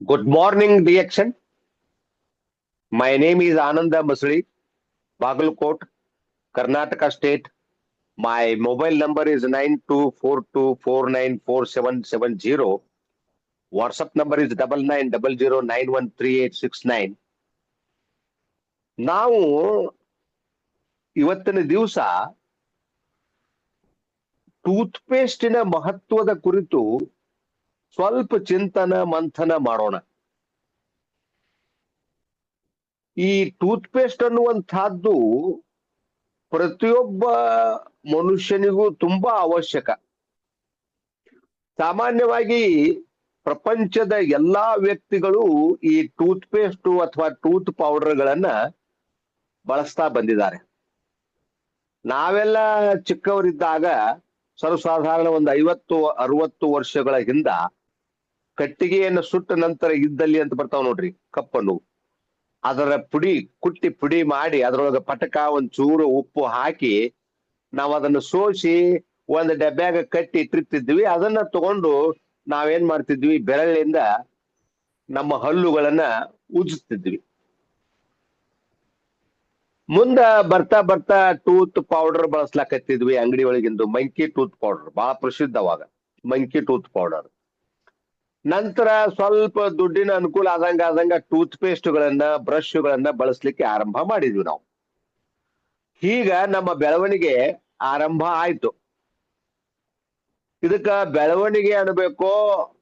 Good morning, reaction. My name is Ananda Masli, Bagalkot, Karnataka State. My mobile number is nine two four two four nine four seven seven zero. WhatsApp number is double nine double zero nine one three eight six nine. ನಾವು ಇವತ್ತಿನ ದಿವಸ tooth ಪೇಸ್ಟಿನ ಮಹತ್ವದ ಕುರಿತು ಸ್ವಲ್ಪ ಚಿಂತನ, ಮಂಥನ ಮಾಡೋಣ. ಈ ಟೂತ್ ಪೇಸ್ಟ್ ಅನ್ನುವಂಥದ್ದು ಪ್ರತಿಯೊಬ್ಬ ಮನುಷ್ಯನಿಗೂ ತುಂಬಾ ಅವಶ್ಯಕ. ಸಾಮಾನ್ಯವಾಗಿ ಪ್ರಪಂಚದ ಎಲ್ಲಾ ವ್ಯಕ್ತಿಗಳು ಈ ಟೂತ್ ಪೇಸ್ಟ್ ಅಥವಾ ಟೂತ್ ಪೌಡರ್ಗಳನ್ನ ಬಳಸ್ತಾ ಬಂದಿದ್ದಾರೆ. ನಾವೆಲ್ಲ ಚಿಕ್ಕವರಿದ್ದಾಗ ಸರ್ವಸಾಧಾರಣ ಒಂದು ಐವತ್ತು, ಅರವತ್ತು ವರ್ಷಗಳ ಹಿಂದ ಕಟ್ಟಿಗೆಯನ್ನು ಸುಟ್ಟ ನಂತರ ಇದ್ದಲ್ಲಿ ಅಂತ ಬರ್ತಾವ ನೋಡ್ರಿ, ಕಪ್ಪನ್ನು. ಅದರ ಪುಡಿ, ಕುಟ್ಟಿ ಪುಡಿ ಮಾಡಿ ಅದರೊಳಗೆ ಪಟಕ, ಒಂದ್ ಚೂರು ಉಪ್ಪು ಹಾಕಿ ನಾವು ಅದನ್ನು ಸೋಸಿ ಒಂದು ಡಬ್ಬ್ಯಾಗ ಕಟ್ಟಿ ಇಟ್ಟಿರ್ತಿದ್ವಿ. ಅದನ್ನ ತಗೊಂಡು ನಾವೇನ್ ಮಾಡ್ತಿದ್ವಿ? ಬೆರಳಿಂದ ನಮ್ಮ ಹಲ್ಲುಗಳನ್ನ ಉಜ್ತಿದ್ವಿ ಮುಂದ ಬರ್ತಾ ಬರ್ತಾ ಟೂತ್ ಪೌಡರ್ ಬಳಸ್ಲಾಕತ್ತಿದ್ವಿ ಅಂಗಡಿ ಒಳಗಿಂದು. ಮಂಕಿ ಟೂತ್ ಪೌಡರ್, ಬಹಳ ಪ್ರಸಿದ್ಧ ಅವಾಗ ಮಂಕಿ ಟೂತ್ ಪೌಡರ್. ನಂತರ ಸ್ವಲ್ಪ ದುಡ್ಡಿನ ಅನುಕೂಲ ಆದಂಗ ಆದಂಗ ಟೂತ್ ಬ್ರಷ್ ಗಳನ್ನ ಬಳಸಲಿಕ್ಕೆ ಆರಂಭ ಮಾಡಿದ್ವಿ ನಾವು. ಈಗ ನಮ್ಮ ಬೆಳವಣಿಗೆ ಆರಂಭ ಆಯ್ತು. ಇದಕ್ಕ ಬೆಳವಣಿಗೆ ಅನ್ಬೇಕೋ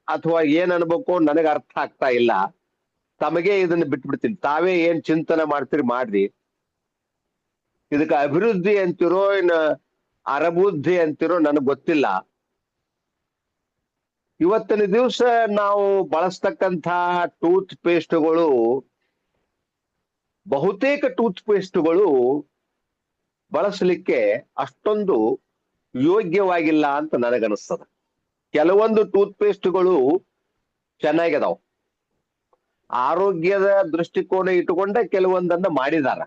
ಅಥವಾ ಏನ್ ಅನ್ಬೇಕೋ ನನಗೆ ಅರ್ಥ ಆಗ್ತಾ ಇಲ್ಲ. ತಮಗೆ ಇದನ್ನ ಬಿಟ್ಬಿಡ್ತೀನಿ. ತಾವೇ ಏನ್ ಚಿಂತನೆ ಮಾಡ್ತೀರಿ ಮಾಡ್ರಿ. ಇದಕ್ಕೆ ಅಭಿವೃದ್ಧಿ ಅಂತಿರೋ ಇನ್ನ ಅರಬುದ್ಧಿ ಅಂತಿರೋ ನನಗ್ ಗೊತ್ತಿಲ್ಲ. ಇವತ್ತಿನ ದಿವಸ ನಾವು ಬಳಸ್ತಕ್ಕಂಥ ಟೂತ್ ಪೇಸ್ಟ್ಗಳು ಬಹುತೇಕ ಟೂತ್ ಪೇಸ್ಟ್ಗಳು ಬಳಸಲಿಕ್ಕೆ ಅಷ್ಟೊಂದು ಯೋಗ್ಯವಾಗಿಲ್ಲ ಅಂತ ನನಗನ್ನಿಸ್ತದ. ಕೆಲವೊಂದು ಟೂತ್ ಪೇಸ್ಟ್ಗಳು ಚೆನ್ನಾಗಿದಾವ ಆರೋಗ್ಯದ ದೃಷ್ಟಿಕೋನ ಇಟ್ಟುಕೊಂಡೆ ಕೆಲವೊಂದನ್ನ ಮಾಡಿದಾರ.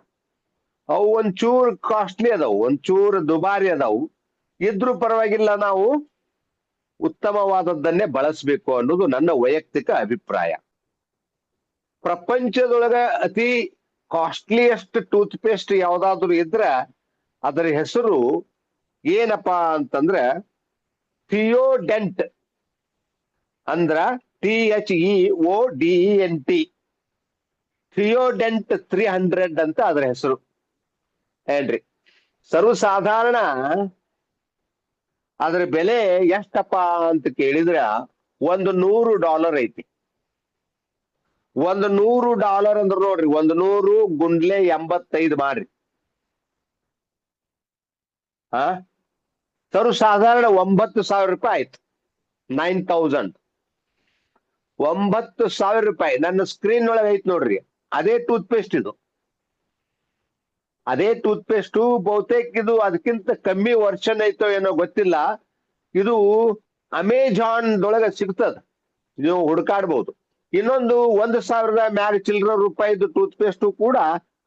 ಅವು ಒಂಚೂರು ಕಾಸ್ಟ್ಲಿ ಅದಾವು, ಒಂಚೂರು ದುಬಾರಿ ಅದಾವು. ಇದ್ರೂ ಪರವಾಗಿಲ್ಲ ನಾವು ಉತ್ತಮವಾದದ್ದನ್ನೇ ಬಳಸಬೇಕು ಅನ್ನೋದು ನನ್ನ ವೈಯಕ್ತಿಕ ಅಭಿಪ್ರಾಯ. ಪ್ರಪಂಚದೊಳಗ ಅತಿ ಕಾಸ್ಟ್ಲಿಯಸ್ಟ್ ಟೂತ್ ಪೇಸ್ಟ್ ಯಾವ್ದಾದ್ರು ಇದ್ರ ಅದರ ಹೆಸರು ಏನಪ್ಪಾ ಅಂತಂದ್ರೆ ಥಿಯೋಡೆಂಟ್ ಅಂದ್ರ T H E O D N T theodent three hundred ಅಂತ ಅದರ ಹೆಸರು. ಏನ್ರಿ ಸರ್ವಸಾಧಾರಣ ಅದ್ರ ಬೆಲೆ ಎಷ್ಟಪ್ಪ ಅಂತ ಕೇಳಿದ್ರ ಒಂದು ನೂರು ಡಾಲರ್ ಐತಿ. ಒಂದು ನೂರು ಡಾಲರ್ ಅಂದ್ರ ನೋಡ್ರಿ, ಒಂದು ನೂರು ಗುಂಡ್ಲೆ ಎಂಬತ್ತೈದು ಮಾಡ್ರಿ ಹಾ ಸರ್ವಸಾಧಾರಣ ಒಂಬತ್ತು ಸಾವಿರ ರೂಪಾಯಿ ಆಯ್ತು. Nine thousand. ಒಂಬತ್ತು ಸಾವಿರ ರೂಪಾಯಿ. ನನ್ನ ಸ್ಕ್ರೀನ್ ಒಳಗೆ ಐತ್ ನೋಡ್ರಿ. ಅದೇ ಟೂತ್ ಪೇಸ್ಟ್ ಇದು. ಅದೇ ಟೂತ್ ಪೇಸ್ಟ್ ಬಹುತೇಕ ಇದು ಅದಕ್ಕಿಂತ ಕಮ್ಮಿ ವರ್ಷನ್ ಐತೋ ಏನೋ ಗೊತ್ತಿಲ್ಲ. ಇದು ಅಮೆಜಾನ್ ದೊಳಗ ಸಿಗ್ತದ. ನೀವು ಹುಡುಕಾಡ್ಬಹುದು ಇನ್ನೊಂದು ಒಂದು ಸಾವಿರದ ಮ್ಯಾಗ ಚಿಲ್ಲರ ರೂಪಾಯಿದು ಟೂತ್ ಪೇಸ್ಟ್ ಕೂಡ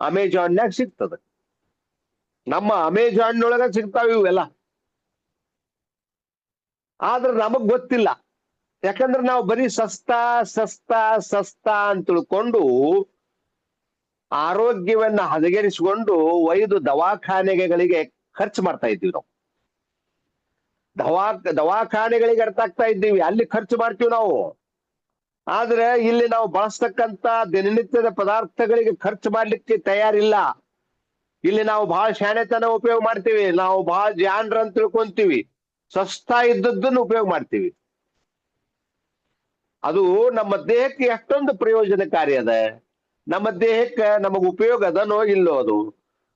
ಅಮೆಜಾನ್ಯಾಗ ಸಿಗ್ತದ. ನಮ್ಮ ಅಮೆಜಾನ್ ಒಳಗ ಸಿಗ್ತಾವ ಇವೆಲ್ಲ. ಆದ್ರೆ ನಮಗ್ ಗೊತ್ತಿಲ್ಲ. ಯಾಕಂದ್ರೆ ನಾವು ಬರೀ ಸಸ್ತಾ ಸಸ್ತಾ ಸಸ್ತಾ ಅಂತ ತಿಳ್ಕೊಂಡು ಆರೋಗ್ಯವನ್ನ ಹದಗೆಡಿಸಿಕೊಂಡು ಒಯ್ದು ದವಾಖಾನೆಗಳಿಗೆ ಖರ್ಚು ಮಾಡ್ತಾ ಇದ್ದೀವಿ ನಾವು. ದವಾ, ದವಾಖಾನೆಗಳಿಗೆ ಅರ್ಥ ಆಗ್ತಾ ಇದ್ದೀವಿ. ಅಲ್ಲಿ ಖರ್ಚು ಮಾಡ್ತೀವಿ ನಾವು. ಆದ್ರೆ ಇಲ್ಲಿ ನಾವು ಬಳಸ್ತಕ್ಕಂತ ದಿನನಿತ್ಯದ ಪದಾರ್ಥಗಳಿಗೆ ಖರ್ಚು ಮಾಡ್ಲಿಕ್ಕೆ ತಯಾರಿಲ್ಲ. ಇಲ್ಲಿ ನಾವು ಬಹಳ ಶಾಣೆತನ ಉಪಯೋಗ ಮಾಡ್ತೀವಿ. ನಾವು ಬಹಳ ಜಾನ್ರ ಅಂತ ತಿಳ್ಕೊಂತೀವಿ. ಸ್ವಸ್ಥ ಇದ್ದದ್ದನ್ನು ಉಪಯೋಗ ಮಾಡ್ತೀವಿ. ಅದು ನಮ್ಮ ದೇಹಕ್ಕೆ ಎಷ್ಟೊಂದು ಪ್ರಯೋಜನಕಾರಿ ಅದ. ನಮ್ಮ ದೇಹಕ್ಕ ನಮಗ್ ಉಪಯೋಗ ಅದನೋ ಇಲ್ಲೋ ಅದು?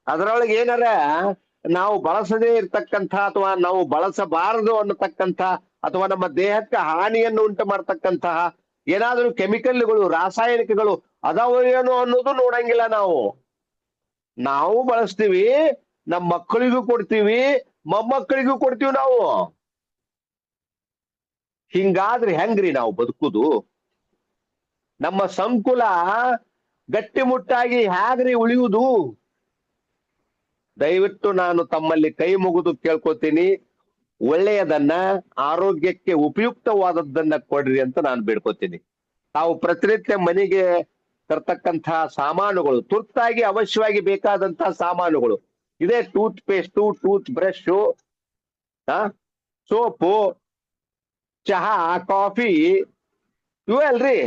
ಅದರೊಳಗೆ ಏನಾರ ನಾವು ಬಳಸದೇ ಇರ್ತಕ್ಕಂಥ ಅಥವಾ ನಾವು ಬಳಸಬಾರದು ಅನ್ನತಕ್ಕಂಥ ಅಥವಾ ನಮ್ಮ ದೇಹಕ್ಕೆ ಹಾನಿಯನ್ನು ಉಂಟು ಮಾಡ್ತಕ್ಕಂತಹ ಏನಾದರೂ ಕೆಮಿಕಲ್ಗಳು, ರಾಸಾಯನಿಕಗಳು ಅದಾವ ಏನೋ ಅನ್ನೋದು ನೋಡಂಗಿಲ್ಲ ನಾವು. ನಾವು ಬಳಸ್ತೀವಿ, ನಮ್ಮ ಮಕ್ಕಳಿಗೂ ಕೊಡ್ತೀವಿ, ಮೊಮ್ಮಕ್ಕಳಿಗೂ ಕೊಡ್ತೀವಿ ನಾವು. ಹಿಂಗಾದ್ರೆ ಹೆಂಗ್ರಿ ನಾವು ಬದುಕುದು? ನಮ್ಮ ಸಂಕುಲ ಗಟ್ಟಿಮುಟ್ಟಾಗಿ ಹೇಗ್ರಿ ಉಳಿಯುವುದು? ದಯವಿಟ್ಟು ನಾನು ತಮ್ಮಲ್ಲಿ ಕೈ ಮುಗಿದು ಕೇಳ್ಕೊತೀನಿ. ಒಳ್ಳೆಯದನ್ನ, ಆರೋಗ್ಯಕ್ಕೆ ಉಪಯುಕ್ತವಾದದ್ದನ್ನ ಕೊಡ್ರಿ ಅಂತ ನಾನು ಬೇಡ್ಕೊತೀನಿ. ತಾವು ಪ್ರತಿನಿತ್ಯ ಮನೆಗೆ ತರ್ತಕ್ಕಂತಹ ಸಾಮಾನುಗಳು, ತುರ್ತಾಗಿ ಅವಶ್ಯವಾಗಿ ಬೇಕಾದಂತಹ ಸಾಮಾನುಗಳು. ಇದೇ tooth paste tooth brush soap, ಚಹಾ, ಕಾಫಿ ಇವೆ ಅಲ್ರಿ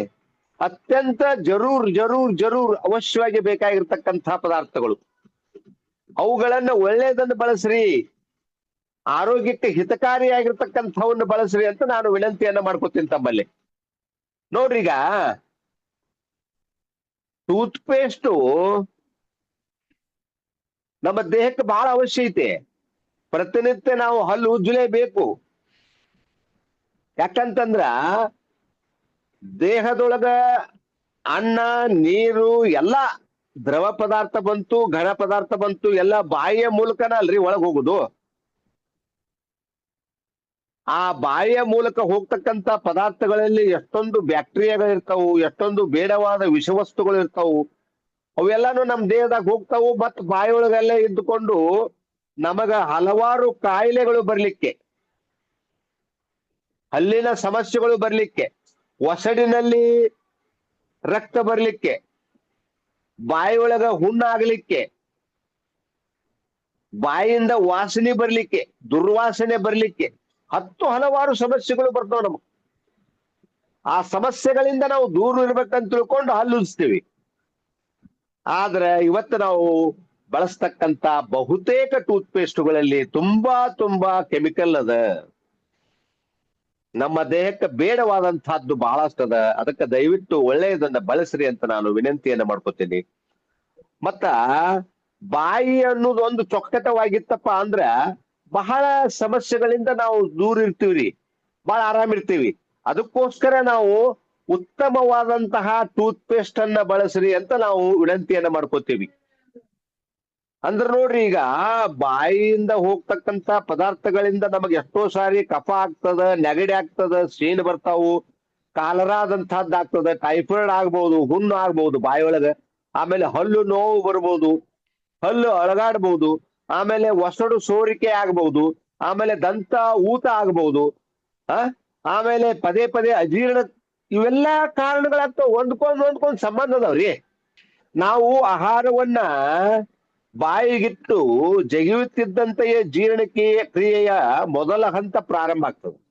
ಅತ್ಯಂತ ಜರೂರ್ ಜರೂರ್ ಜರೂರ್ ಅವಶ್ಯವಾಗಿ ಬೇಕಾಗಿರ್ತಕ್ಕಂತಹ ಪದಾರ್ಥಗಳು. ಅವುಗಳನ್ನ ಒಳ್ಳೆಯದನ್ನು ಬಳಸ್ರಿ. ಆರೋಗ್ಯಕ್ಕೆ ಹಿತಕಾರಿಯಾಗಿರ್ತಕ್ಕಂಥವನ್ನು ಬಳಸ್ರಿ ಅಂತ ನಾನು ವಿನಂತಿಯನ್ನ ಮಾಡ್ಕೊತೀನಿ ತಮ್ಮಲ್ಲಿ. ನೋಡ್ರಿ ಈಗ ಟೂತ್ ಪೇಸ್ಟು ನಮ್ಮ ದೇಹಕ್ಕೆ ಬಹಳ ಅವಶ್ಯ ಐತೆ. ಪ್ರತಿನಿತ್ಯ ನಾವು ಹಲ್ಲು ಉಜ್ಜಲೇಬೇಕು. ಯಾಕಂತಂದ್ರ ದೇಹದೊಳಗ ಅನ್ನ, ನೀರು, ಎಲ್ಲ ದ್ರವ ಪದಾರ್ಥ ಬಂತು, ಘನ ಪದಾರ್ಥ ಬಂತು, ಎಲ್ಲ ಬಾಯಿಯ ಮೂಲಕನ ಅಲ್ರಿ ಒಳಗ್ ಹೋಗುದು. ಆ ಬಾಯಿಯ ಮೂಲಕ ಹೋಗ್ತಕ್ಕಂತ ಪದಾರ್ಥಗಳಲ್ಲಿ ಎಷ್ಟೊಂದು ಬ್ಯಾಕ್ಟೀರಿಯಾಗಳಿರ್ತಾವು ಎಷ್ಟೊಂದು ಬೇಡವಾದ ವಿಷವಸ್ತುಗಳು ಇರ್ತಾವು, ಅವೆಲ್ಲಾನು ನಮ್ ದೇಹದಾಗ ಹೋಗ್ತಾವು ಮತ್ ಬಾಯಿಯೊಳಗಲ್ಲೇ ಇದ್ದುಕೊಂಡು ನಮಗ ಹಲವಾರು ಕಾಯಿಲೆಗಳು ಬರ್ಲಿಕ್ಕೆ ಅಲ್ಲಿನ ಸಮಸ್ಯೆಗಳು ಬರ್ಲಿಕ್ಕೆ. ಒಸಡಿನಲ್ಲಿ ರಕ್ತ ಬರ್ಲಿಕ್ಕೆ, ಬಾಯಿಯೊಳಗ ಹುಣ್ಣಾಗ್ಲಿಕ್ಕೆ ಬಾಯಿಯಿಂದ ವಾಸನೆ ಬರ್ಲಿಕ್ಕೆ, ದುರ್ವಾಸನೆ ಬರ್ಲಿಕ್ಕೆ ಹತ್ತು ಹಲವಾರು ಸಮಸ್ಯೆಗಳು ಬರ್ತವೆ ನಮಗ್. ಆ ಸಮಸ್ಯೆಗಳಿಂದ ನಾವು ದೂರ ಇರ್ಬೇಕಂತ ತಿಳ್ಕೊಂಡು ಹಲ್ಲುಜ್ತೀವಿ. ಆದ್ರೆ ಇವತ್ತು ನಾವು ಬಳಸ್ತಕ್ಕಂತ ಬಹುತೇಕ ಟೂತ್ ಪೇಸ್ಟ್ಗಳಲ್ಲಿ ತುಂಬಾ ತುಂಬಾ ಕೆಮಿಕಲ್ ಅದ. ನಮ್ಮ ದೇಹಕ್ಕೆ ಬೇಡವಾದಂತಹದ್ದು ಬಹಳಷ್ಟು ಅದ ಅದಕ್ಕೆ ದಯವಿಟ್ಟು ಒಳ್ಳೆಯದನ್ನ ಬಳಸ್ರಿ ಅಂತ ನಾನು ವಿನಂತಿಯನ್ನ ಮಾಡ್ಕೋತೀನಿ. ಮತ್ತ ಬಾಯಿ ಅನ್ನೋದು ಒಂದು ಚೊಕ್ಕಟವಾಗಿತ್ತಪ್ಪ ಅಂದ್ರ ಬಹಳ ಸಮಸ್ಯೆಗಳಿಂದ ನಾವು ದೂರ ಇರ್ತೀವ್ರಿ, ಬಹಳ ಆರಾಮಿರ್ತೀವಿ ಅದಕ್ಕೋಸ್ಕರ ನಾವು ಉತ್ತಮವಾದಂತಹ ಟೂತ್ ಪೇಸ್ಟ್ ಅನ್ನ ಬಳಸ್ರಿ ಅಂತ ನಾವು ವಿನಂತಿಯನ್ನ ಮಾಡ್ಕೋತೀವಿ. ಅಂದ್ರ ನೋಡ್ರಿ ಈಗ ಬಾಯಿಯಿಂದ ಹೋಗ್ತಕ್ಕಂತ ಪದಾರ್ಥಗಳಿಂದ ನಮಗೆ ಎಷ್ಟೋ ಸಾರಿ ಕಫ ಆಗ್ತದ, ನೆಗಡಿ ಆಗ್ತದ ಸೀನ್ ಬರ್ತಾವು ಕಾಲರಾದಂತಹದ್ದು ಆಗ್ತದ, ಟೈಫಾಯ್ಡ್ ಆಗ್ಬಹುದು ಹುಣ್ಣು ಆಗ್ಬಹುದು ಬಾಯಿಯೊಳಗ. ಆಮೇಲೆ ಹಲ್ಲು ನೋವು ಬರ್ಬೋದು, ಹಲ್ಲು ಅಳಗಾಡ್ಬಹುದು ಆಮೇಲೆ ಒಸಡು ಸೋರಿಕೆ ಆಗ್ಬಹುದು ಆಮೇಲೆ ದಂತ ಊತ ಆಗ್ಬಹುದು ಆ? ಆಮೇಲೆ ಪದೇ ಪದೇ ಅಜೀರ್ಣ, ಇವೆಲ್ಲ ಕಾರಣಗಳಾಗ್ತಾವ ಹೊಂದ್ಕೊಂಡ್ ಹೊಂದ್ಕೊಂಡ್ ಸಂಬಂಧ ಅದಾವ್ರಿ. ನಾವು ಆಹಾರವನ್ನ ಬಾಯಿಗಿಟ್ಟು ಜಗಿಯುತ್ತಿದ್ದಂತೆಯೇ ಜೀರ್ಣಕ್ರಿಯೆ ಕ್ರಿಯೆಯ ಮೊದಲ ಹಂತ ಪ್ರಾರಂಭ ಆಗ್ತದೆ.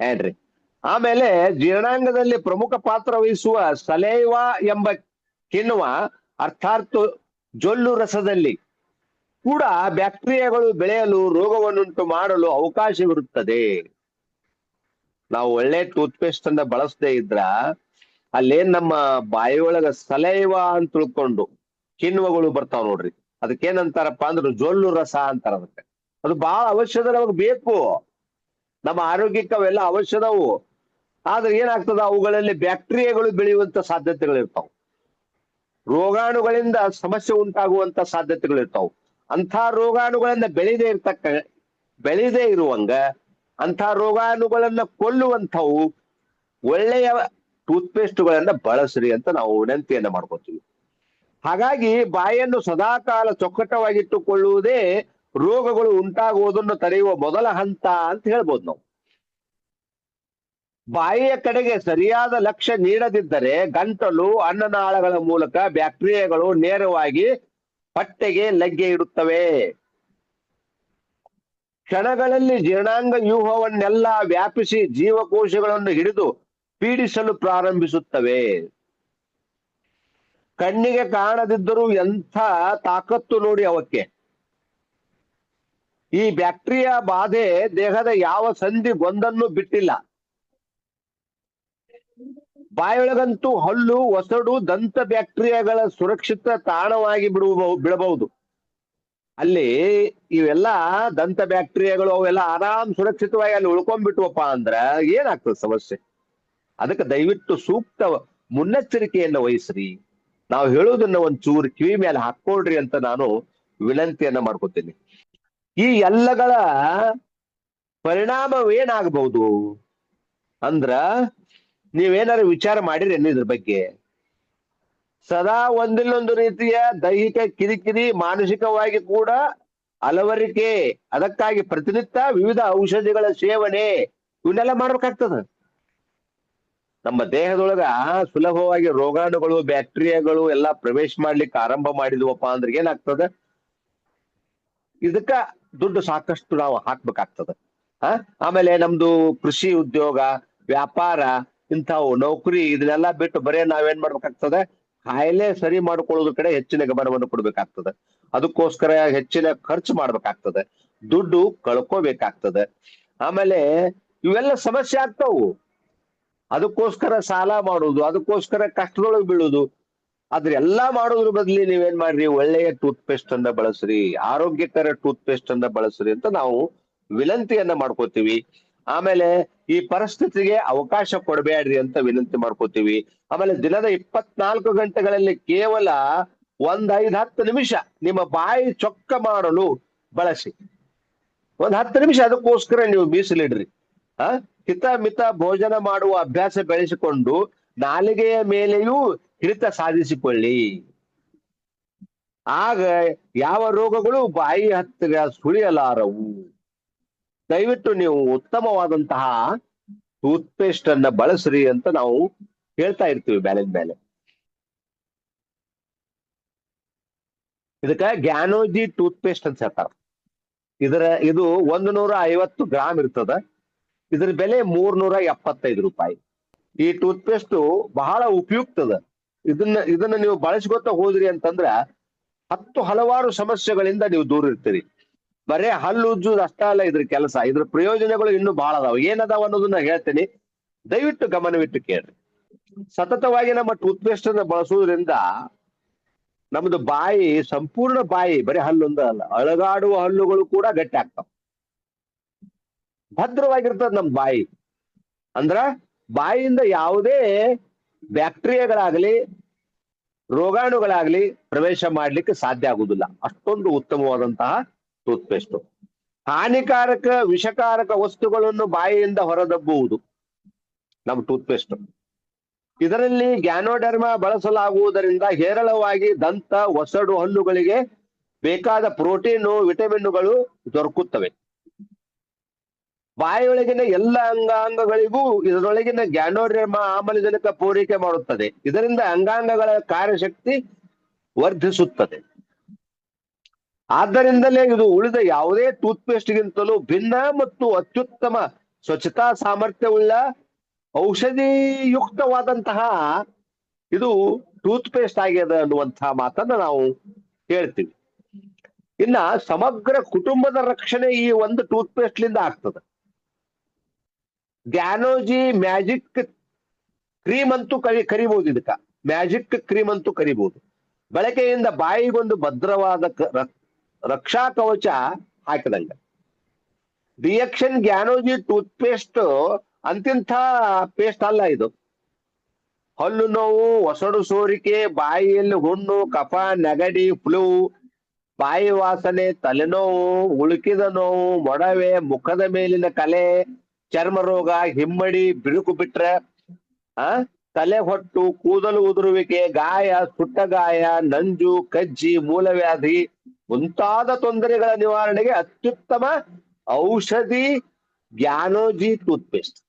ಏನ್ರಿ? ಆಮೇಲೆ ಜೀರ್ಣಾಂಗದಲ್ಲಿ ಪ್ರಮುಖ ಪಾತ್ರ ವಹಿಸುವ ಸಲೈವ ಎಂಬ ಕಿಣ್ವ, ಅರ್ಥಾತ್ ಜೊಲ್ಲು ರಸದಲ್ಲಿ ಕೂಡ ಬ್ಯಾಕ್ಟೀರಿಯಾಗಳು ಬೆಳೆಯಲು ರೋಗವನ್ನುಂಟು ಮಾಡಲು ಅವಕಾಶವಿರುತ್ತದೆ. ನಾವು ಒಳ್ಳೆ ಟೂತ್ ಪೇಸ್ಟ್ ಅನ್ನ ಬಳಸದೇ ಇದ್ರ ಅಲ್ಲೇನ್ ನಮ್ಮ ಬಾಯಿಯೊಳಗ ಸಲೈವ ಅಂತ ತಿಳ್ಕೊಂಡು ಕಿಣ್ವಗಳು ಬರ್ತಾವ ನೋಡ್ರಿ. ಅದಕ್ಕೇನಂತಾರಪ್ಪ ಅಂದ್ರೆ ಜೊಲ್ಲು ರಸ ಅಂತಾರ ಅದಕ್ಕೆ. ಅದು ಬಹಳ ಅವಶ್ಯದ ನಮಗ್ ಬೇಕು. ನಮ್ಮ ಆರೋಗ್ಯಕ್ಕೆ ಅವೆಲ್ಲ ಅವಶ್ಯದವು ಆದ್ರೆ ಏನಾಗ್ತದ? ಅವುಗಳಲ್ಲಿ ಬ್ಯಾಕ್ಟೀರಿಯಾಗಳು ಬೆಳೆಯುವಂತ ಸಾಧ್ಯತೆಗಳು ಇರ್ತಾವ ರೋಗಾಣುಗಳಿಂದ ಸಮಸ್ಯೆ ಉಂಟಾಗುವಂತ ಸಾಧ್ಯತೆಗಳು ಇರ್ತಾವ ಅಂಥ ರೋಗಾಣುಗಳನ್ನ ಬೆಳೆದೇ ಇರ್ತಕ್ಕ, ಬೆಳೆದೇ ಇರುವಂಗ ಅಂಥ ರೋಗಾಣುಗಳನ್ನ ಕೊಲ್ಲುವಂಥವು ಒಳ್ಳೆಯ ಟೂತ್ ಪೇಸ್ಟ್ಗಳನ್ನ ಬಳಸ್ರಿ ಅಂತ ನಾವು ವಿನಂತಿಯನ್ನ ಮಾಡ್ಕೋತೀವಿ. ಹಾಗಾಗಿ ಬಾಯನ್ನು ಸದಾಕಾಲ ಚೊಕ್ಕಟವಾಗಿಟ್ಟುಕೊಳ್ಳುವುದೇ ರೋಗಗಳು ಉಂಟಾಗುವುದನ್ನು ತಡೆಯುವ ಮೊದಲ ಹಂತ ಅಂತ ಹೇಳ್ಬೋದು ನಾವು. ಬಾಯಿಯ ಕಡೆಗೆ ಸರಿಯಾದ ಲಕ್ಷ್ಯ ನೀಡದಿದ್ದರೆ ಗಂಟಲು, ಅನ್ನನಾಳಗಳ ಮೂಲಕ ಬ್ಯಾಕ್ಟೀರಿಯಾಗಳು ನೇರವಾಗಿ ಹೊಟ್ಟೆಗೆ ಲಗ್ಗೆ ಇಡುತ್ತವೆ. ಕ್ಷಣಗಳಲ್ಲಿ ಜೀರ್ಣಾಂಗ ವ್ಯೂಹವನ್ನೆಲ್ಲ ವ್ಯಾಪಿಸಿ ಜೀವಕೋಶಗಳನ್ನು ಹಿಡಿದು ಪೀಡಿಸಲು ಪ್ರಾರಂಭಿಸುತ್ತವೆ. ಕಣ್ಣಿಗೆ ಕಾಣದಿದ್ದರೂ ಎಂಥ ತಾಕತ್ತು ನೋಡಿ ಅವಕ್ಕೆ. ಈ ಬ್ಯಾಕ್ಟೀರಿಯಾ ಬಾಧೆ ದೇಹದ ಯಾವ ಸಂಧಿ ಗೊಂದನ್ನು ಬಿಟ್ಟಿಲ್ಲ. ಬಾಯೊಳಗಂತೂ ಹಲ್ಲು, ಒಸಡು, ದಂತ ಬ್ಯಾಕ್ಟೀರಿಯಾಗಳ ಸುರಕ್ಷಿತ ತಾಣವಾಗಿ ಬಿಡುವ ಬಿಡಬಹುದು. ಅಲ್ಲಿ ಇವೆಲ್ಲ ದಂತ ಬ್ಯಾಕ್ಟೀರಿಯಾಗಳು ಅವೆಲ್ಲ ಆರಾಮ್ ಸುರಕ್ಷಿತವಾಗಿ ಅಲ್ಲಿ ಉಳ್ಕೊಂಡ್ಬಿಟ್ವಪ್ಪ ಅಂದ್ರ ಏನಾಗ್ತದೆ ಸಮಸ್ಯೆ? ಅದಕ್ಕೆ ದಯವಿಟ್ಟು ಸೂಕ್ತ ಮುನ್ನೆಚ್ಚರಿಕೆಯನ್ನು ವಹಿಸ್ರಿ. ನಾವು ಹೇಳೋದನ್ನ ಒಂದ್ ಚೂರು ಕಿವಿ ಮೇಲೆ ಹಾಕೊಳ್ರಿ ಅಂತ ನಾನು ವಿನಂತಿಯನ್ನ ಮಾಡ್ಕೊತೀನಿ. ಈ ಎಲ್ಲಗಳ ಪರಿಣಾಮವೇನಾಗಬಹುದು ಅಂದ್ರ ನೀವೇನಾದ್ರು ವಿಚಾರ ಮಾಡಿರಿ ಇದ್ರ ಬಗ್ಗೆ. ಸದಾ ಒಂದಿಲ್ಲೊಂದು ರೀತಿಯ ದೈಹಿಕ ಕಿರಿಕಿರಿ ಮಾನಸಿಕವಾಗಿ ಕೂಡ ಅಲವರಿಕೆ, ಅದಕ್ಕಾಗಿ ಪ್ರತಿನಿತ್ಯ ವಿವಿಧ ಔಷಧಿಗಳ ಸೇವನೆ ಇವನ್ನೆಲ್ಲ ಮಾಡ್ಬೇಕಾಗ್ತದ? ನಮ್ಮ ದೇಹದೊಳಗ ಸುಲಭವಾಗಿ ರೋಗಾಣುಗಳು, ಬ್ಯಾಕ್ಟೀರಿಯಾಗಳು ಎಲ್ಲಾ ಪ್ರವೇಶ ಮಾಡ್ಲಿಕ್ಕೆ ಆರಂಭ ಮಾಡಿದ್ವಪ್ಪ ಅಂದ್ರೆ ಏನಾಗ್ತದ? ಇದಕ್ಕ ದುಡ್ಡು ಸಾಕಷ್ಟು ನಾವು ಹಾಕ್ಬೇಕಾಗ್ತದ. ಆ ಆಮೇಲೆ ನಮ್ದು ಕೃಷಿ ಉದ್ಯೋಗ, ವ್ಯಾಪಾರ, ಇಂಥವು ನೌಕರಿ ಇದನ್ನೆಲ್ಲ ಬಿಟ್ಟು ಬರೇ ನಾವೇನ್ ಮಾಡ್ಬೇಕಾಗ್ತದೆ? ಕಾಯಿಲೆ ಸರಿ ಮಾಡ್ಕೊಳ್ಳೋದ್ರ ಕಡೆ ಹೆಚ್ಚಿನ ಗಮನವನ್ನು ಕೊಡ್ಬೇಕಾಗ್ತದೆ. ಅದಕ್ಕೋಸ್ಕರ ಹೆಚ್ಚಿನ ಖರ್ಚು ಮಾಡ್ಬೇಕಾಗ್ತದೆ. ದುಡ್ಡು ಕಳ್ಕೋಬೇಕಾಗ್ತದೆ. ಆಮೇಲೆ ಇವೆಲ್ಲ ಸಮಸ್ಯೆ ಆಗ್ತಾವು. ಅದಕ್ಕೋಸ್ಕರ ಸಾಲ ಮಾಡುದು ಅದಕ್ಕೋಸ್ಕರ ಕಷ್ಟದೊಳಗೆ ಬೀಳುದು ಆದ್ರೆ ಎಲ್ಲಾ ಮಾಡೋದ್ರ ಬದ್ಲಿ ನೀವೇನ್ ಮಾಡ್ರಿ, ಒಳ್ಳೆಯ ಟೂತ್ ಪೇಸ್ಟ್ ಅನ್ನ ಬಳಸ್ರಿ, ಆರೋಗ್ಯಕರ ಟೂತ್ ಪೇಸ್ಟ್ ಅನ್ನ ಬಳಸ್ರಿ ಅಂತ ನಾವು ವಿನಂತಿಯನ್ನ ಮಾಡ್ಕೋತೀವಿ. ಆಮೇಲೆ ಈ ಪರಿಸ್ಥಿತಿಗೆ ಅವಕಾಶ ಕೊಡಬೇಡ್ರಿ ಅಂತ ವಿನಂತಿ ಮಾಡ್ಕೋತೀವಿ. ಆಮೇಲೆ ದಿನದ ಇಪ್ಪತ್ನಾಲ್ಕು ಗಂಟೆಗಳಲ್ಲಿ ಕೇವಲ ಒಂದ್ ಐದ್ ಹತ್ತು ನಿಮಿಷ ನಿಮ್ಮ ಬಾಯಿ ಚೊಕ್ಕ ಮಾಡಲು ಬಳಸಿ. ಒಂದ್ ಹತ್ತು ನಿಮಿಷ ಅದಕ್ಕೋಸ್ಕರ ನೀವು ಮೀಸಲಿಡ್ರಿ. ಆ? ಹಿತ ಮಿತ ಭೋಜನ ಮಾಡುವ ಅಭ್ಯಾಸ ಬೆಳೆಸಿಕೊಂಡು ನಾಲಿಗೆಯ ಮೇಲೆಯೂ ಹಿಡಿತ ಸಾಧಿಸಿಕೊಳ್ಳಿ. ಆಗ ಯಾವ ರೋಗಗಳು ಬಾಯಿ ಹತ್ತಿರ ಸುಳಿಯಲಾರವು. ದಯವಿಟ್ಟು ನೀವು ಉತ್ತಮವಾದಂತಹ ಟೂತ್ ಪೇಸ್ಟ್ ಅನ್ನ ಬಳಸ್ರಿ ಅಂತ ನಾವು ಹೇಳ್ತಾ ಇರ್ತೀವಿ ಬ್ಯಾಲೆನ್ ಮೇಲೆ. ಇದಕ್ಕ ಗ್ಯಾನೋಜಿ ಟೂತ್ಪೇಸ್ಟ್ ಅಂತ ಹೇಳ್ತಾರ. ಇದರ, ಇದು ಒಂದು ನೂರ ಐವತ್ತು ಗ್ರಾಮ್ ಇರ್ತದ. ಇದ್ರ ಬೆಲೆ ಮೂರ್ನೂರ ಎಪ್ಪತ್ತೈದು ರೂಪಾಯಿ. ಈ ಟೂತ್ ಪೇಸ್ಟ್ ಬಹಳ ಉಪಯುಕ್ತದ ಇದನ್ನ ಇದನ್ನ ನೀವು ಬಳಸ್ಕೊತ ಹೋದ್ರಿ ಅಂತಂದ್ರ ಹತ್ತು ಹಲವಾರು ಸಮಸ್ಯೆಗಳಿಂದ ನೀವು ದೂರ ಇರ್ತೀರಿ. ಬರೇ ಹಲ್ಲು ಉಜ್ಜುದು ಅಷ್ಟ ಅಲ್ಲ ಇದ್ರ ಕೆಲಸ. ಇದ್ರ ಪ್ರಯೋಜನಗಳು ಇನ್ನೂ ಬಹಳ ಅದಾವ. ಏನದಾವ ಅನ್ನೋದನ್ನ ಹೇಳ್ತೀನಿ. ದಯವಿಟ್ಟು ಗಮನವಿಟ್ಟು ಕೇಳ್ರಿ. ಸತತವಾಗಿ ನಮ್ಮ ಟೂತ್ ಪೇಸ್ಟ್ ಅನ್ನ ಬಳಸುವುದರಿಂದ ನಮ್ದು ಬಾಯಿ, ಸಂಪೂರ್ಣ ಬಾಯಿ, ಬರೀ ಹಲ್ಲೊಂದ ಅಲ್ಲ ಅಳಗಾಡುವ ಹಲ್ಲುಗಳು ಕೂಡ ಗಟ್ಟಿ ಆಗ್ತಾವ. ಭದ್ರವಾಗಿರ್ತದ ನಮ್ ಬಾಯಿ. ಅಂದ್ರ ಬಾಯಿಯಿಂದ ಯಾವುದೇ ಬ್ಯಾಕ್ಟೀರಿಯಾಗಳಾಗ್ಲಿ, ರೋಗಾಣುಗಳಾಗ್ಲಿ ಪ್ರವೇಶ ಮಾಡ್ಲಿಕ್ಕೆ ಸಾಧ್ಯ ಆಗುದಿಲ್ಲ. ಅಷ್ಟೊಂದು ಉತ್ತಮವಾದಂತಹ ಟೂತ್ ಪೇಸ್ಟ್ ಹಾನಿಕಾರಕ, ವಿಷಕಾರಕ ವಸ್ತುಗಳನ್ನು ಬಾಯಿಯಿಂದ ಹೊರದಬ್ಬುವುದು ನಮ್ಮ ಟೂತ್ ಪೇಸ್ಟ್ ಇದರಲ್ಲಿ ಗ್ಯಾನೋಡರ್ಮ ಬಳಸಲಾಗುವುದರಿಂದ ಹೇರಳವಾಗಿ ದಂತ, ಒಸಡು ಹಲ್ಲುಗಳಿಗೆ ಬೇಕಾದ ಪ್ರೋಟೀನು ವಿಟಮಿನ್ಗಳು ದೊರಕುತ್ತವೆ. ಬಾಯಿಯೊಳಗಿನ ಎಲ್ಲ ಅಂಗಾಂಗಗಳಿಗೂ ಇದರೊಳಗಿನ ಗ್ಯಾನೋಡರ್ಮ ಆಮ್ಲಜನಕ ಪೂರೈಕೆ ಮಾಡುತ್ತದೆ. ಇದರಿಂದ ಅಂಗಾಂಗಗಳ ಕಾರ್ಯಶಕ್ತಿ ವರ್ಧಿಸುತ್ತದೆ. ಆದ್ದರಿಂದಲೇ ಇದು ಉಳಿದ ಯಾವುದೇ ಟೂತ್ ಪೇಸ್ಟ್ಗಿಂತಲೂ ಭಿನ್ನ ಮತ್ತು ಅತ್ಯುತ್ತಮ ಸ್ವಚ್ಛತಾ ಸಾಮರ್ಥ್ಯವುಳ್ಳ ಔಷಧಿಯುಕ್ತವಾದಂತಹ ಇದು ಟೂತ್ ಪೇಸ್ಟ್ ಆಗ್ಯದ ಅನ್ನುವಂತಹ ಮಾತನ್ನ ನಾವು ಹೇಳ್ತೀವಿ. ಇನ್ನ ಸಮಗ್ರ ಕುಟುಂಬದ ರಕ್ಷಣೆ ಈ ಒಂದು ಟೂತ್ ಪೇಸ್ಟ್ ಲಿಂದ ಆಗ್ತದೆ. ಗ್ಯಾನೋಜಿ ಮ್ಯಾಜಿಕ್ ಕ್ರೀಮ್ ಅಂತೂ ಕರಿ ಕರಿಬಹುದು ಇದಕ್ಕ. ಮ್ಯಾಜಿಕ್ ಕ್ರೀಮ್ ಅಂತೂ ಕರಿಬಹುದು ಬಳಕೆಯಿಂದ ಬಾಯಿಗೊಂದು ಭದ್ರವಾದ ರಕ್ಷಾ ಕವಚ ಹಾಕಿದಂಗ. ರಿಯಕ್ಷನ್ ಗ್ಯಾನೋಜಿ ಟೂತ್ ಪೇಸ್ಟ್ ಅಂತಿಂಥ ಪೇಸ್ಟ್ ಅಲ್ಲ ಇದು. ಹಲ್ಲು ನೋವು, ಒಸಡು ಸೋರಿಕೆ, ಬಾಯಿಯಲ್ಲಿ ಹುಣ್ಣು, ಕಫ, ನೆಗಡಿ, ಫ್ಲೂ, ಬಾಯಿ ವಾಸನೆ, ತಲೆನೋವು, ಉಳುಕಿದ ನೋವು, ಮೊಡವೆ, ಮುಖದ ಮೇಲಿನ ಕಲೆ ಚರ್ಮ ರೋಗ ಹಿಮ್ಮಡಿ, ಬಿರುಕು ಬಿಟ್ರೆ, ಆ, ತಲೆ ಹೊಟ್ಟು, ಕೂದಲು ಉದುರುವಿಕೆ, ಗಾಯ ಸುಟ್ಟ ಗಾಯ ನಂಜು, ಕಜ್ಜಿ, ಮೂಲವ್ಯಾಧಿ ಮುಂತಾದ ತೊಂದರೆಗಳ ನಿವಾರಣೆಗೆ ಅತ್ಯುತ್ತಮ ಔಷಧಿ ಗ್ಯಾನೋಜಿ ಟೂತ್ ಪೇಸ್ಟ್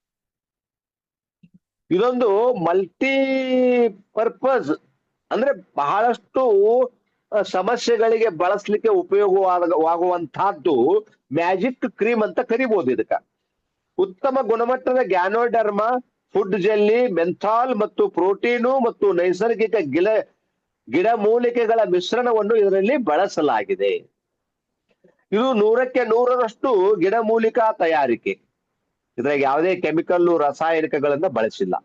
ಇದೊಂದು ಮಲ್ಟಿ ಪರ್ಪಸ್ ಅಂದ್ರೆ ಬಹಳಷ್ಟು ಸಮಸ್ಯೆಗಳಿಗೆ ಬಳಸ್ಲಿಕ್ಕೆ ಉಪಯೋಗವಾಗುವಂತಹದ್ದು ಮ್ಯಾಜಿಕ್ ಕ್ರೀಮ್ ಅಂತ ಕರಿಬಹುದು ಇದಕ್ಕ. ಉತ್ತಮ ಗುಣಮಟ್ಟದ ಗ್ಯಾನೋಡರ್ಮ ಫುಡ್ ಜೆಲ್ಲಿ ಮೆಂಥಾಲ್ ಮತ್ತು ಪ್ರೋಟೀನು ಮತ್ತು ನೈಸರ್ಗಿಕ ಗಿಡ ಗಿಡಮೂಲಿಕೆಗಳ ಮಿಶ್ರಣವನ್ನು ಇದರಲ್ಲಿ ಬಳಸಲಾಗಿದೆ. ಇದು ನೂರಕ್ಕೆ ನೂರರಷ್ಟು ಗಿಡಮೂಲಿಕಾ ತಯಾರಿಕೆ. ಇದ್ರಾಗ ಯಾವುದೇ ಕೆಮಿಕಲ್ಲು ರಾಸಾಯನಿಕಗಳನ್ನ ಬಳಸಿಲ್ಲ.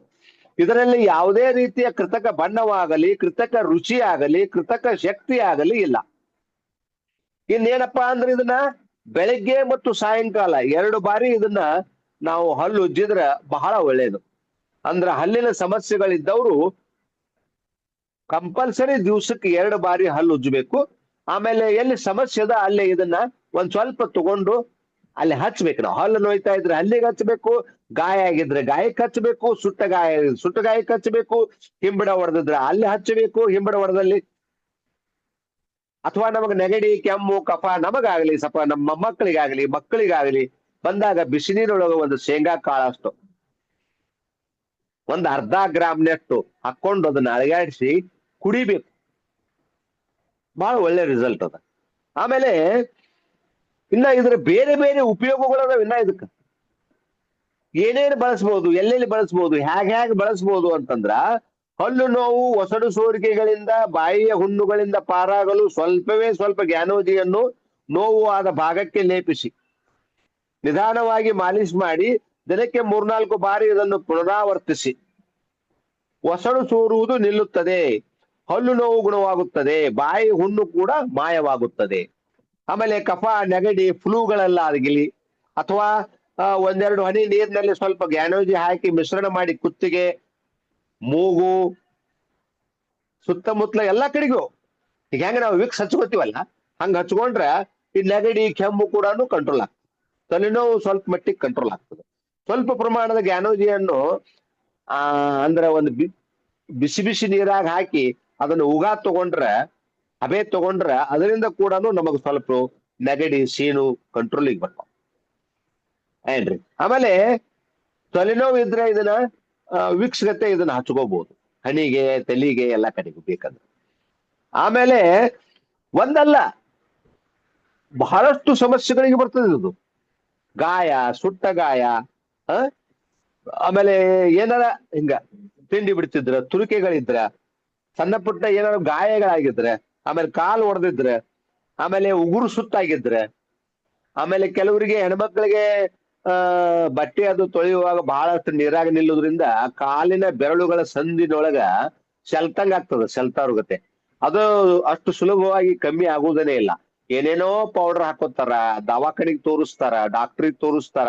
ಇದರಲ್ಲಿ ಯಾವುದೇ ರೀತಿಯ ಕೃತಕ ಬಣ್ಣವಾಗಲಿ, ಕೃತಕ ರುಚಿ ಆಗಲಿ ಕೃತಕ ಶಕ್ತಿ ಆಗಲಿ ಇಲ್ಲ. ಇನ್ನೇನಪ್ಪಾ ಅಂದ್ರೆ ಇದನ್ನ ಬೆಳಗ್ಗೆ ಮತ್ತು ಸಾಯಂಕಾಲ ಎರಡು ಬಾರಿ ಇದನ್ನ ನಾವು ಹಲ್ಲು ಉಜ್ಜಿದ್ರೆ ಬಹಳ ಒಳ್ಳೇದು. ಅಂದ್ರ ಹಲ್ಲಿನ ಸಮಸ್ಯೆಗಳಿದ್ದವರು ಕಂಪಲ್ಸರಿ ದಿವಸಕ್ಕೆ ಎರಡು ಬಾರಿ ಹಲ್ಲು ಉಜ್ಜಬೇಕು. ಆಮೇಲೆ ಎಲ್ಲಿ ಸಮಸ್ಯೆ ಅದ ಅಲ್ಲೇ ಇದನ್ನ ಒಂದ್ ಸ್ವಲ್ಪ ತಗೊಂಡು ಅಲ್ಲಿ ಹಚ್ಬೇಕು ನಾವು. ಹಲ್ಲು ನೋಯ್ತಾ ಇದ್ರೆ ಹಲ್ಲಿಗೆ ಹಚ್ಚಬೇಕು ಗಾಯ ಆಗಿದ್ರೆ ಗಾಯಕ್ಕೆ ಹಚ್ಚಬೇಕು ಸುಟ್ಟ ಗಾಯ, ಸುಟ್ಟ ಗಾಯಕ್ಕೆ ಹಚ್ಚಬೇಕು ಹಿಂಬಡ ಹೊಡೆದಿದ್ರೆ ಅಲ್ಲಿ ಹಚ್ಚಬೇಕು, ಹಿಂಬಡ ಹೊಡೆದಲ್ಲಿ ಅಥವಾ ನಮಗೆ ನೆಗಡಿ, ಕೆಮ್ಮು, ಕಫ ನಮಗಾಗ್ಲಿ, ಸ್ವಲ್ಪ ನಮ್ಮ ಮಕ್ಕಳಿಗಾಗ್ಲಿ ಮಕ್ಕಳಿಗಾಗ್ಲಿ ಬಂದಾಗ ಬಿಸಿ ನೀರೊಳಗೆ ಒಂದು ಶೇಂಗಾ ಕಾಳಷ್ಟು, ಒಂದು ಅರ್ಧ ಗ್ರಾಮ್ನಷ್ಟು ಹಾಕೊಂಡು ಅದನ್ನ ಅಳಗಾಡಿಸಿ ಕುಡಿಬೇಕು. ಬಹಳ ಒಳ್ಳೆ ರಿಸಲ್ಟ್ ಅದ. ಆಮೇಲೆ ಇನ್ನ ಇದ್ರ ಬೇರೆ ಬೇರೆ ಉಪಯೋಗಗಳು ಅದಾವ ಇನ್ನ ಇದಕ್ಕ. ಏನೇನು ಬಳಸ್ಬೋದು, ಎಲ್ಲೆಲ್ಲಿ ಬಳಸ್ಬೋದು, ಹ್ಯಾಗ್ ಹ್ಯಾಗ್ ಬಳಸ್ಬೋದು ಅಂತಂದ್ರ ಹಲ್ಲು ನೋವು, ಒಸಡು ಸೋರಿಕೆಗಳಿಂದ, ಬಾಯಿಯ ಹುಣ್ಣುಗಳಿಂದ ಪಾರಾಗಲು ಸ್ವಲ್ಪವೇ ಸ್ವಲ್ಪ ಜ್ಞಾನೋಜಿಯನ್ನು ನೋವು ಆದ ಭಾಗಕ್ಕೆ ಲೇಪಿಸಿ. ನಿಧಾನವಾಗಿ ಮಾಲಿಶ್ ಮಾಡಿ ದಿನಕ್ಕೆ ಮೂರ್ನಾಲ್ಕು ಬಾರಿ ಇದನ್ನು ಪುನರಾವರ್ತಿಸಿ. ಒಸಡು ಸೂರುವುದು ನಿಲ್ಲುತ್ತದೆ. ಹಲ್ಲು ನೋವು ಗುಣವಾಗುತ್ತದೆ. ಬಾಯಿ ಹುಣ್ಣು ಕೂಡ ಮಾಯವಾಗುತ್ತದೆ. ಆಮೇಲೆ ಕಫ, ನೆಗಡಿ, ಫ್ಲೂಗಳೆಲ್ಲ ಆಗಲಿ. ಅಥವಾ ಒಂದೆರಡು ಹನಿ ನೀರಿನಲ್ಲಿ ಸ್ವಲ್ಪ ಗ್ಯಾನೋಜಿ ಹಾಕಿ ಮಿಶ್ರಣ ಮಾಡಿ ಕುತ್ತಿಗೆ, ಮೂಗು, ಸುತ್ತಮುತ್ತಲ ಎಲ್ಲಾ ಕಡೆಗೂ. ಈಗ ಹೆಂಗ ನಾವು ವಿಕ್ಸ್ ಹಚ್ಕೋತೀವಲ್ಲ ಹಂಗ ಹಚ್ಕೊಂಡ್ರೆ ಈ ನೆಗಡಿ, ಕೆಮ್ಮು ಕೂಡ ಕಂಟ್ರೋಲ್ ಆಗ್ತದೆ. ತಲೆನೋವು ಸ್ವಲ್ಪ ಮಟ್ಟಿಗೆ ಕಂಟ್ರೋಲ್ ಆಗ್ತದೆ. ಸ್ವಲ್ಪ ಪ್ರಮಾಣದ ಗ್ಯಾನೋಜಿಯನ್ನು ಆ, ಅಂದ್ರೆ ಒಂದು ಬಿಸಿ ಬಿಸಿ ನೀರಾಗ ಹಾಕಿ ಅದನ್ನ ಉಗಾ ತಗೊಂಡ್ರೆ, ಹಬೆ ತಗೊಂಡ್ರೆ ಅದರಿಂದ ಕೂಡ ನಮಗ್ ಸ್ವಲ್ಪ ನೆಗಡಿ, ಸೀನು ಕಂಟ್ರೋಲಿಗೆ ಬರ್ತಾವ. ಏನ್ರಿ? ಆಮೇಲೆ ತಲೆನೋವು ಇದ್ರೆ ಇದನ್ನ ವಿಕ್ಸ್ ಗತೆ ಇದನ್ನ ಹಚ್ಕೋಬಹುದು ಹಣಿಗೆ, ತಲಿಗೆ ಎಲ್ಲಾ ಕಡೆಗೂ ಬೇಕಂದ್ರೆ. ಆಮೇಲೆ ಒಂದಲ್ಲ, ಬಹಳಷ್ಟು ಸಮಸ್ಯೆಗಳಿಗೆ ಬರ್ತದೆ ಇದು. ಗಾಯ, ಸುಟ್ಟ ಗಾಯ? ಆಮೇಲೆ ಏನಾರ ಹಿಂಗ ತಿಂಡಿ ಬಿಡ್ತಿದ್ರ, ತುರಿಕೆಗಳಿದ್ರ, ಸಣ್ಣ ಪುಟ್ಟ ಏನಾರ ಗಾಯಗಳಾಗಿದ್ರೆ, ಆಮೇಲೆ ಕಾಲು ಒಡೆದಿದ್ರೆ, ಆಮೇಲೆ ಉಗುರು ಸುತ್ತಾಗಿದ್ರೆ, ಆಮೇಲೆ ಕೆಲವರಿಗೆ ಹೆಣ್ಮಕ್ಳಿಗೆ, ಆ, ಬಟ್ಟೆ ಅದು ತೊಳೆಯುವಾಗ ಬಹಳಷ್ಟು ನೀರಾಗಿ ನಿಲ್ಲುದ್ರಿಂದ ಕಾಲಿನ ಬೆರಳುಗಳ ಸಂದಿನೊಳಗ ಶೆಲ್ತಂಗ್ ಆಗ್ತದ, ಶೆಲ್ತಾರುಗತೆ ಅದು ಅಷ್ಟು ಸುಲಭವಾಗಿ ಕಮ್ಮಿ ಆಗುವುದನೇ ಇಲ್ಲ ಏನೇನೋ ಪೌಡರ್ ಹಾಕೋತಾರ, ದವಾಖಾನಿಗೆ ತೋರಿಸ್ತಾರ ಡಾಕ್ಟ್ರಿಗೆ ತೋರಿಸ್ತಾರ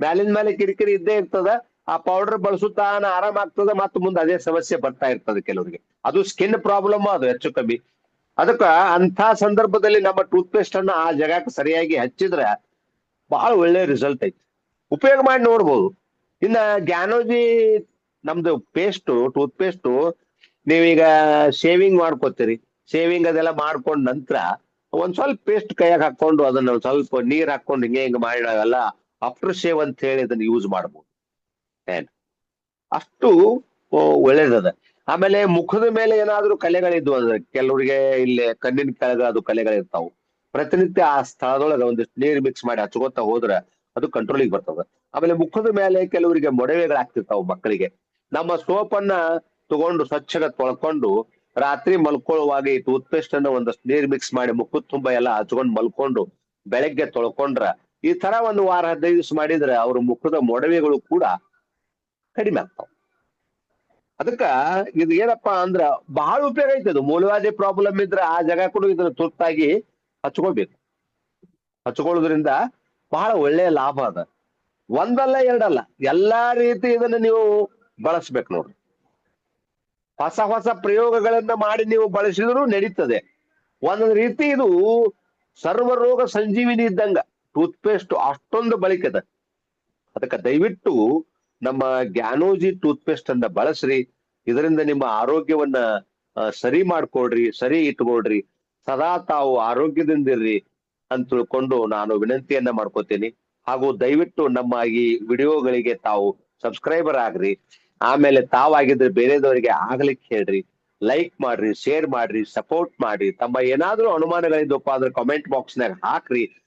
ಮ್ಯಾಲಿನ ಮೇಲೆ ಕಿರಿಕಿರಿ ಇದ್ದೇ ಇರ್ತದ, ಆ ಪೌಡರ್ ಬಳಸುತ್ತಾನ ಆರಾಮ ಆಗ್ತದ, ಮತ್ತ ಮುಂದೆ ಅದೇ ಸಮಸ್ಯೆ ಬರ್ತಾ ಇರ್ತದೆ ಕೆಲವರಿಗೆ. ಅದು ಸ್ಕಿನ್ ಪ್ರಾಬ್ಲಮ್ ಅದು ಹೆಚ್ಚು ಕಮ್ಮಿ. ಅದಕ್ಕ ಅಂತ ಸಂದರ್ಭದಲ್ಲಿ ನಮ್ಮ ಟೂತ್ ಪೇಸ್ಟ್ ಅನ್ನ ಆ ಜಾಗಕ್ಕೆ ಸರಿಯಾಗಿ ಹಚ್ಚಿದ್ರೆ ಬಹಳ ಒಳ್ಳೆ ರಿಸಲ್ಟ್ ಐತಿ. ಉಪಯೋಗ ಮಾಡಿ ನೋಡ್ಬೋದು. ಇನ್ನ ಗ್ಯಾನೋಜಿ ನಮ್ದು ಪೇಸ್ಟು ಟೂತ್ ಪೇಸ್ಟು ನೀವೀಗ ಶೇವಿಂಗ್ ಮಾಡ್ಕೋತೀರಿ. ಶೇವಿಂಗ್ ಅದೆಲ್ಲ ಮಾಡ್ಕೊಂಡ್ ನಂತರ ಒಂದ್ ಸ್ವಲ್ಪ ಪೇಸ್ಟ್ ಕೈಯಾಗ ಹಾಕೊಂಡು ಅದನ್ನ ಸ್ವಲ್ಪ ನೀರ್ ಹಾಕೊಂಡು ಹಿಂಗೆ ಹಿಂಗೆ ಮಾಡಿದಾಗಲ್ಲ ಆಫ್ಟರ್ ಶೇವ್ ಅಂತ ಹೇಳಿ ಅದನ್ನ ಯೂಸ್ ಮಾಡ್ಬೋದು. ಏನ್? ಅಷ್ಟು ಒಳ್ಳೇದದ. ಆಮೇಲೆ ಮುಖದ ಮೇಲೆ ಏನಾದ್ರೂ ಕಲೆಗಳಿದ್ವು ಅಂದ್ರೆ ಕೆಲವರಿಗೆ ಇಲ್ಲಿ ಕಣ್ಣಿನ ಕೆಳಗ ಅದು ಕಲೆಗಳಿರ್ತಾವು. ಪ್ರತಿನಿತ್ಯ ಆ ಸ್ಥಳದೊಳಗೆ ಒಂದಿಷ್ಟು ನೀರ್ ಮಿಕ್ಸ್ ಮಾಡಿ ಹಚ್ಕೋತಾ ಹೋದ್ರ ಅದು ಕಂಟ್ರೋಲಿಗೆ ಬರ್ತದ. ಆಮೇಲೆ ಮುಖದ ಮೇಲೆ ಕೆಲವರಿಗೆ ಮೊಡವೆಗಳಾಗ್ತಿರ್ತಾವ ಮಕ್ಕಳಿಗೆ. ನಮ್ಮ ಸೋಪನ್ನ ತಗೊಂಡು ಸ್ವಚ್ಛಗ ತೊಳ್ಕೊಂಡು ರಾತ್ರಿ ಮಲ್ಕೊಳ್ಳುವಾಗ ಈ ಟೂತ್ ಅನ್ನ ಒಂದಷ್ಟು ನೀರ್ ಮಿಕ್ಸ್ ಮಾಡಿ ಮುಖದ ತುಂಬಾ ಎಲ್ಲ ಹಚ್ಕೊಂಡು ಮಲ್ಕೊಂಡು ಬೆಳಗ್ಗೆ ತೊಳ್ಕೊಂಡ್ರ ಈ ತರ ಒಂದು ವಾರ ಹದಿನೈದು ದಿವಸ ಮಾಡಿದ್ರೆ ಅವ್ರ ಮುಖದ ಮೊಡವೆಗಳು ಕೂಡ ಕಡಿಮೆ ಆಗ್ತಾವ. ಅದಕ್ಕ ಇದು ಏನಪ್ಪಾ ಅಂದ್ರ ಬಹಳ ಉಪಯೋಗ ಐತೆ ಅದು. ಮೂಲವಾದಿ ಪ್ರಾಬ್ಲಮ್ ಇದ್ರೆ ಆ ಜಾಗ ಕೂಡ ಇದನ್ನ ತುರ್ತಾಗಿ ಹಚ್ಕೊಳ್ಬೇಕು. ಹಚ್ಕೊಳ್ಳೋದ್ರಿಂದ ಬಹಳ ಒಳ್ಳೆಯ ಲಾಭ ಅದ. ಒಂದಲ್ಲ ಎರಡಲ್ಲ ಎಲ್ಲಾ ರೀತಿ ಇದನ್ನ ನೀವು ಬಳಸ್ಬೇಕು ನೋಡ್ರಿ. ಹೊಸ ಹೊಸ ಪ್ರಯೋಗಗಳನ್ನ ಮಾಡಿ ನೀವು ಬಳಸಿದ್ರು ನಡೀತದೆ. ಒಂದೊಂದು ರೀತಿ ಇದು ಸರ್ವ ರೋಗ ಸಂಜೀವಿನಿ ಇದ್ದಂಗ ಟೂತ್ ಪೇಸ್ಟ್ ಅಷ್ಟೊಂದು ಬಳಿಕದ. ಅದಕ್ಕೆ ದಯವಿಟ್ಟು ನಮ್ಮ ಗ್ಯಾನೋಜಿ ಟೂತ್ ಪೇಸ್ಟ್ ಅನ್ನ ಬಳಸ್ರಿ. ಇದರಿಂದ ನಿಮ್ಮ ಆರೋಗ್ಯವನ್ನ ಸರಿ ಮಾಡ್ಕೊಳ್ರಿ, ಸರಿ ಇಟ್ಕೊಳ್ರಿ. ಸದಾ ತಾವು ಆರೋಗ್ಯದಿಂದಿರ್ರಿ ಅಂತ ತಿಳ್ಕೊಂಡು ನಾನು ವಿನಂತಿಯನ್ನ ಮಾಡ್ಕೋತೀನಿ. ಹಾಗೂ ದಯವಿಟ್ಟು ನಮ್ಮ ಈ ವಿಡಿಯೋಗಳಿಗೆ ತಾವು ಸಬ್ಸ್ಕ್ರೈಬರ್ ಆಗ್ರಿ. ಆಮೇಲೆ ತಾವಾಗಿದ್ರೆ ಬೇರೆದವರಿಗೆ ಆಗ್ಲಿಕ್ಕೆ ಹೇಳ್ರಿ ಲೈಕ್ ಮಾಡ್ರಿ ಶೇರ್ ಮಾಡ್ರಿ ಸಪೋರ್ಟ್ ಮಾಡ್ರಿ. ತಮ್ಮ ಏನಾದ್ರೂ ಅನುಮಾನಗಳಿದ್ದಪ್ಪ ಅಂದ್ರೆ ಕಾಮೆಂಟ್ ಬಾಕ್ಸ್ನಾಗ ಹಾಕ್ರಿ.